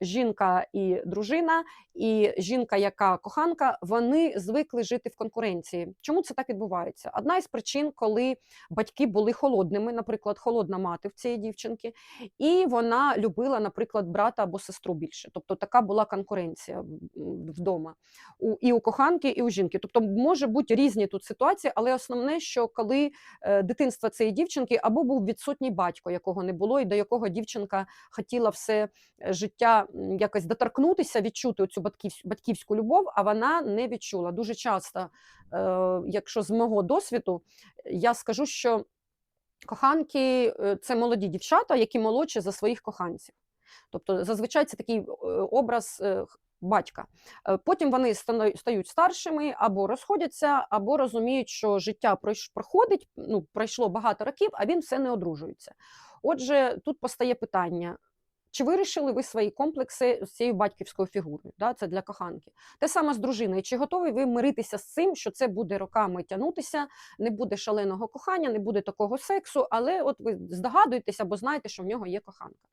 жінка і дружина, і жінка, яка коханка, вони звикли жити в конкуренції. Чому це так відбувається? Одна із причин, коли батьки були холодними, наприклад, холодна мати в цієї дівчинки, і вона любила, наприклад, брата або сестру більше. Тобто така була конкуренція вдома у, і у коханки, і у жінки. Тобто може бути різні тут ситуації, але основне, що коли е, дитинство цієї дівчинки або був відсутній батько, якого не було, і до якого дівчинка хотіла все е, життя якось доторкнутися, відчути цю батьківську, любов, а вона не відчула. Дуже часто, е, якщо з мого досвіду, я скажу, що коханки е, це молоді дівчата, які молодші за своїх коханців. Тобто зазвичай це такий е, образ батька. Потім вони стають старшими або розходяться, або розуміють, що життя проходить, ну, пройшло багато років, а він все не одружується. Отже, тут постає питання. Чи вирішили ви свої комплекси з цією батьківською фігурою? Да, це для коханки. Те саме з дружиною. Чи готові ви миритися з цим, що це буде роками тягнутися, не буде шаленого кохання, не буде такого сексу, але от ви здогадуєтеся або знаєте, що в нього є коханка.